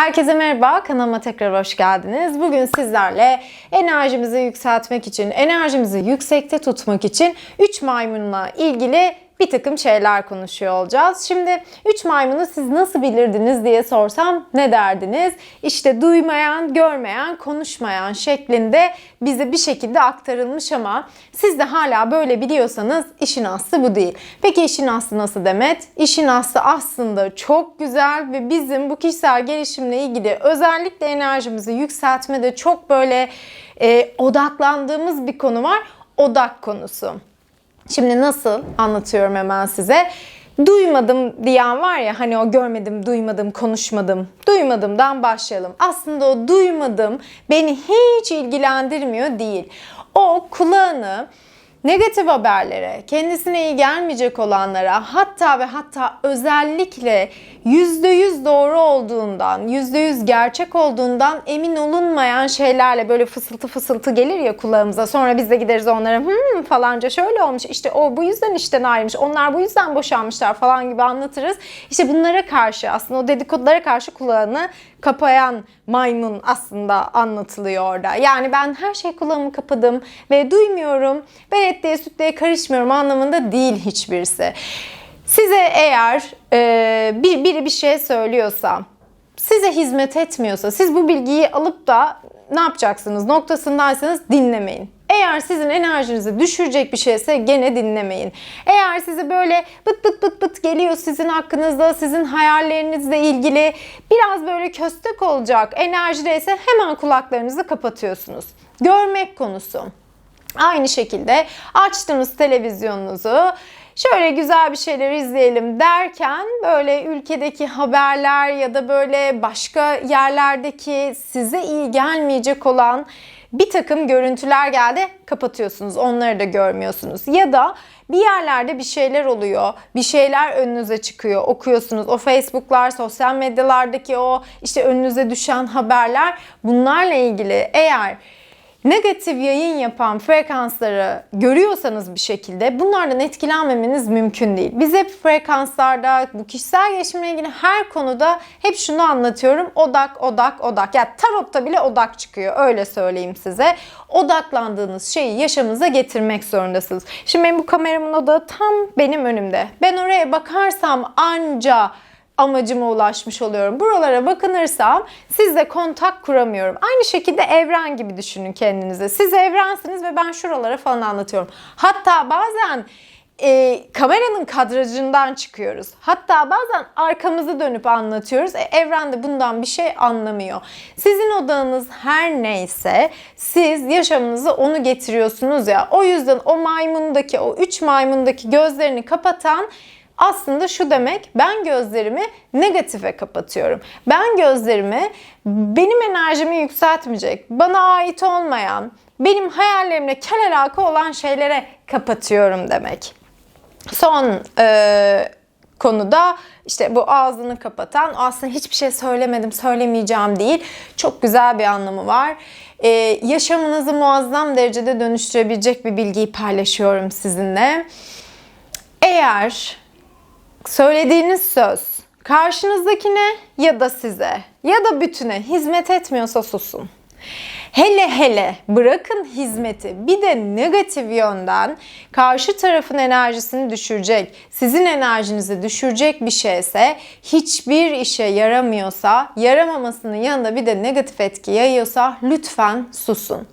Herkese merhaba, kanalıma tekrar hoş geldiniz. Bugün sizlerle enerjimizi yükseltmek için, enerjimizi yüksekte tutmak için 3 maymunla ilgili bir takım şeyler konuşuyor olacağız. Şimdi 3 maymunu siz nasıl bilirdiniz diye sorsam ne derdiniz? İşte duymayan, görmeyen, konuşmayan şeklinde bize bir şekilde aktarılmış ama siz de hala böyle biliyorsanız işin aslı bu değil. Peki işin aslı nasıl Demet? İşin aslı aslında çok güzel ve bizim bu kişisel gelişimle ilgili özellikle enerjimizi yükseltmede çok böyle e, odaklandığımız bir konu var. Odak konusu. Şimdi nasıl anlatıyorum hemen size. Duymadım diyen var ya hani o görmedim, duymadım, konuşmadım. Duymadımdan başlayalım. Aslında o duymadım beni hiç ilgilendirmiyor değil. O kulağını negatif haberlere, kendisine iyi gelmeyecek olanlara hatta ve hatta özellikle %100 doğru olduğundan, %100 gerçek olduğundan emin olunmayan şeylerle böyle fısıltı fısıltı gelir ya kulağımıza. Sonra biz de gideriz onlara hmm falanca şöyle olmuş işte o bu yüzden işten ayrılmış, onlar bu yüzden boşanmışlar falan gibi anlatırız. İşte bunlara karşı aslında o dedikodulara karşı kulağını kapayan maymun aslında anlatılıyor orada. Yani ben her şey kulağımı kapadım ve duymuyorum ve etliye sütlüye karışmıyorum anlamında değil hiçbirisi. Size eğer e, bir, biri bir şey söylüyorsa, size hizmet etmiyorsa, siz bu bilgiyi alıp da ne yapacaksınız noktasındaysanız dinlemeyin. Eğer sizin enerjinizi düşürecek bir şeyse gene dinlemeyin. Eğer size böyle bıt bıt bıt bıt geliyor sizin hakkınızda, sizin hayallerinizle ilgili biraz böyle köstek olacak enerjideyse hemen kulaklarınızı kapatıyorsunuz. Görmek konusu. Aynı şekilde açtınız televizyonunuzu, şöyle güzel bir şeyler izleyelim derken böyle ülkedeki haberler ya da böyle başka yerlerdeki size iyi gelmeyecek olan bir takım görüntüler geldi kapatıyorsunuz onları da görmüyorsunuz. Ya da bir yerlerde bir şeyler oluyor bir şeyler önünüze çıkıyor okuyorsunuz. O Facebook'lar sosyal medyalardaki o işte önünüze düşen haberler bunlarla ilgili eğer negatif yayın yapan frekansları görüyorsanız bir şekilde bunlardan etkilenmemeniz mümkün değil. Biz hep frekanslarda, bu kişisel gelişimle ilgili her konuda hep şunu anlatıyorum. Odak, odak, odak. Ya tarotta bile odak çıkıyor. Öyle söyleyeyim size. Odaklandığınız şeyi yaşamınıza getirmek zorundasınız. Şimdi benim bu kameramın odağı tam benim önümde. Ben oraya bakarsam anca amacıma ulaşmış oluyorum. Buralara bakınırsam sizle kontak kuramıyorum. Aynı şekilde evren gibi düşünün kendinizi. Siz evrensiniz ve ben şuralara falan anlatıyorum. Hatta bazen e, kameranın kadrajından çıkıyoruz. Hatta bazen arkamızı dönüp anlatıyoruz. E, evren de bundan bir şey anlamıyor. Sizin odanız her neyse siz yaşamınıza onu getiriyorsunuz ya. O yüzden o maymundaki, o üç maymundaki gözlerini kapatan aslında şu demek ben gözlerimi negatife kapatıyorum. Ben gözlerimi benim enerjimi yükseltmeyecek, bana ait olmayan, benim hayallerimle kel alaka olan şeylere kapatıyorum demek. Son e, konuda işte bu ağzını kapatan aslında hiçbir şey söylemedim söylemeyeceğim değil. Çok güzel bir anlamı var. Ee, yaşamınızı muazzam derecede dönüştürebilecek bir bilgiyi paylaşıyorum sizinle. Eğer söylediğiniz söz karşınızdakine ya da size ya da bütüne hizmet etmiyorsa susun. Hele hele bırakın hizmeti bir de negatif yönden karşı tarafın enerjisini düşürecek, sizin enerjinizi düşürecek bir şeyse, hiçbir işe yaramıyorsa, yaramamasının yanında bir de negatif etki yayıyorsa lütfen susun.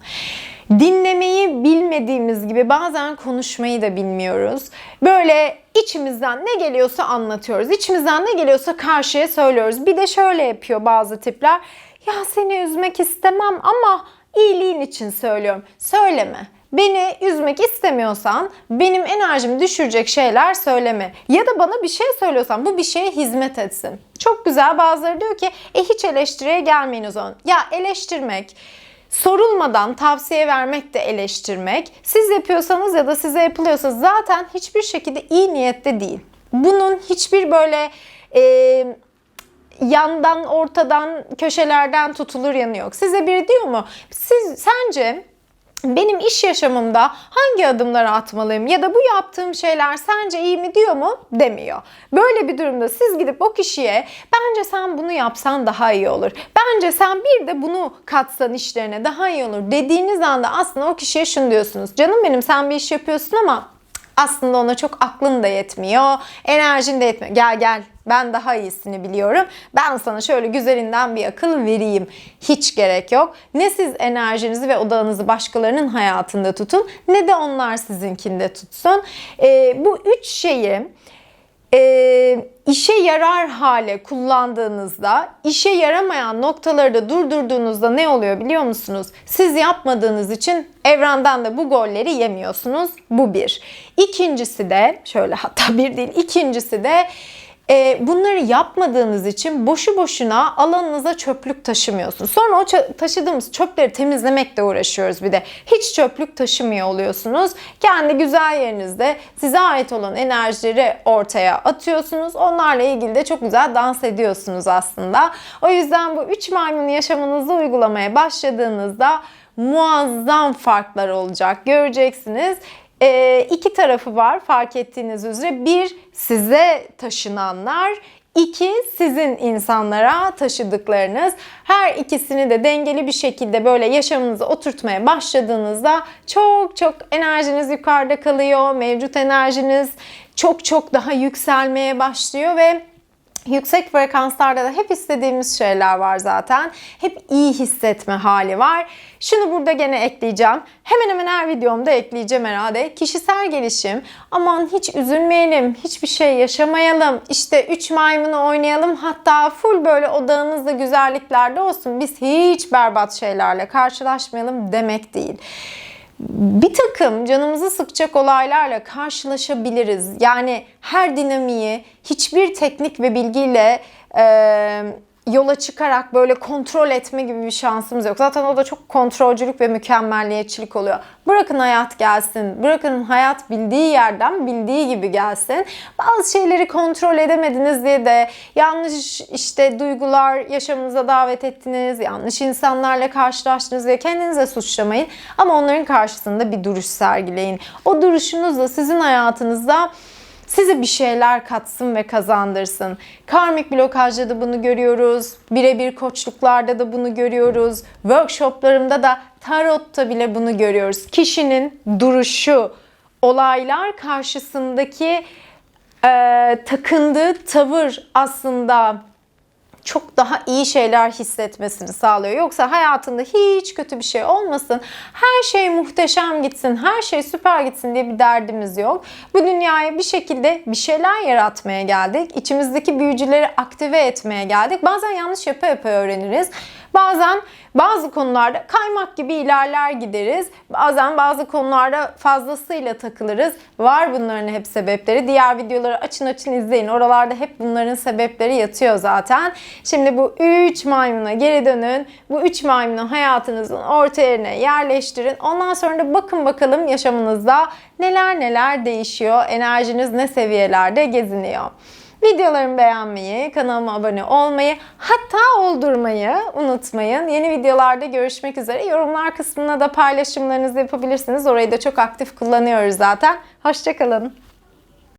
Dinlemeyi bilmediğimiz gibi bazen konuşmayı da bilmiyoruz. Böyle içimizden ne geliyorsa anlatıyoruz. İçimizden ne geliyorsa karşıya söylüyoruz. Bir de şöyle yapıyor bazı tipler. Ya seni üzmek istemem ama iyiliğin için söylüyorum. Söyleme. Beni üzmek istemiyorsan benim enerjimi düşürecek şeyler söyleme. Ya da bana bir şey söylüyorsan bu bir şeye hizmet etsin. Çok güzel bazıları diyor ki e hiç eleştiriye gelmeyin o zaman. Ya eleştirmek sorulmadan tavsiye vermek de eleştirmek. Siz yapıyorsanız ya da size yapılıyorsa zaten hiçbir şekilde iyi niyette değil. Bunun hiçbir böyle e, yandan, ortadan, köşelerden tutulur yanı yok. Size biri diyor mu? Siz sence benim iş yaşamımda hangi adımları atmalıyım ya da bu yaptığım şeyler sence iyi mi diyor mu? Demiyor. Böyle bir durumda siz gidip o kişiye bence sen bunu yapsan daha iyi olur. Bence sen bir de bunu katsan işlerine daha iyi olur dediğiniz anda aslında o kişiye şunu diyorsunuz. Canım benim sen bir iş yapıyorsun ama aslında ona çok aklın da yetmiyor, enerjin de yetmiyor. Gel gel ben daha iyisini biliyorum. Ben sana şöyle güzelinden bir akıl vereyim. Hiç gerek yok. Ne siz enerjinizi ve odağınızı başkalarının hayatında tutun ne de onlar sizinkinde tutsun. Ee, bu üç şeyi e, işe yarar hale kullandığınızda, işe yaramayan noktaları da durdurduğunuzda ne oluyor biliyor musunuz? Siz yapmadığınız için evrenden de bu golleri yemiyorsunuz. Bu bir. İkincisi de, şöyle hatta bir değil, ikincisi de e, bunları yapmadığınız için boşu boşuna alanınıza çöplük taşımıyorsunuz. Sonra o taşıdığımız çöpleri temizlemekle uğraşıyoruz bir de. Hiç çöplük taşımıyor oluyorsunuz. Kendi güzel yerinizde size ait olan enerjileri ortaya atıyorsunuz. Onlarla ilgili de çok güzel dans ediyorsunuz aslında. O yüzden bu üç maymun yaşamınızı uygulamaya başladığınızda muazzam farklar olacak. Göreceksiniz. E, iki tarafı var fark ettiğiniz üzere. Bir size taşınanlar, İki, sizin insanlara taşıdıklarınız. Her ikisini de dengeli bir şekilde böyle yaşamınıza oturtmaya başladığınızda çok çok enerjiniz yukarıda kalıyor. Mevcut enerjiniz çok çok daha yükselmeye başlıyor ve Yüksek frekanslarda da hep istediğimiz şeyler var zaten. Hep iyi hissetme hali var. Şunu burada gene ekleyeceğim. Hemen hemen her videomda ekleyeceğim herhalde. Kişisel gelişim. Aman hiç üzülmeyelim, hiçbir şey yaşamayalım. İşte 3 maymunu oynayalım. Hatta full böyle odağınızda güzelliklerde olsun. Biz hiç berbat şeylerle karşılaşmayalım demek değil bir takım canımızı sıkacak olaylarla karşılaşabiliriz. Yani her dinamiği hiçbir teknik ve bilgiyle e, yola çıkarak böyle kontrol etme gibi bir şansımız yok. Zaten o da çok kontrolcülük ve mükemmelliyetçilik oluyor. Bırakın hayat gelsin. Bırakın hayat bildiği yerden bildiği gibi gelsin. Bazı şeyleri kontrol edemediniz diye de yanlış işte duygular yaşamınıza davet ettiniz. Yanlış insanlarla karşılaştınız diye kendinize suçlamayın. Ama onların karşısında bir duruş sergileyin. O duruşunuzla sizin hayatınızda size bir şeyler katsın ve kazandırsın. Karmik blokajda da bunu görüyoruz. Birebir koçluklarda da bunu görüyoruz. Workshoplarımda da tarotta bile bunu görüyoruz. Kişinin duruşu, olaylar karşısındaki e, takındığı tavır aslında çok daha iyi şeyler hissetmesini sağlıyor. Yoksa hayatında hiç kötü bir şey olmasın, her şey muhteşem gitsin, her şey süper gitsin diye bir derdimiz yok. Bu dünyaya bir şekilde bir şeyler yaratmaya geldik. İçimizdeki büyücüleri aktive etmeye geldik. Bazen yanlış yapa yapa öğreniriz. Bazen bazı konularda kaymak gibi ilerler gideriz. Bazen bazı konularda fazlasıyla takılırız. Var bunların hep sebepleri. Diğer videoları açın açın izleyin. Oralarda hep bunların sebepleri yatıyor zaten. Şimdi bu 3 maymuna geri dönün. Bu 3 maymunu hayatınızın orta yerine yerleştirin. Ondan sonra da bakın bakalım yaşamınızda neler neler değişiyor. Enerjiniz ne seviyelerde geziniyor. Videolarımı beğenmeyi, kanalıma abone olmayı, hatta oldurmayı unutmayın. Yeni videolarda görüşmek üzere. Yorumlar kısmına da paylaşımlarınızı yapabilirsiniz. Orayı da çok aktif kullanıyoruz zaten. Hoşçakalın.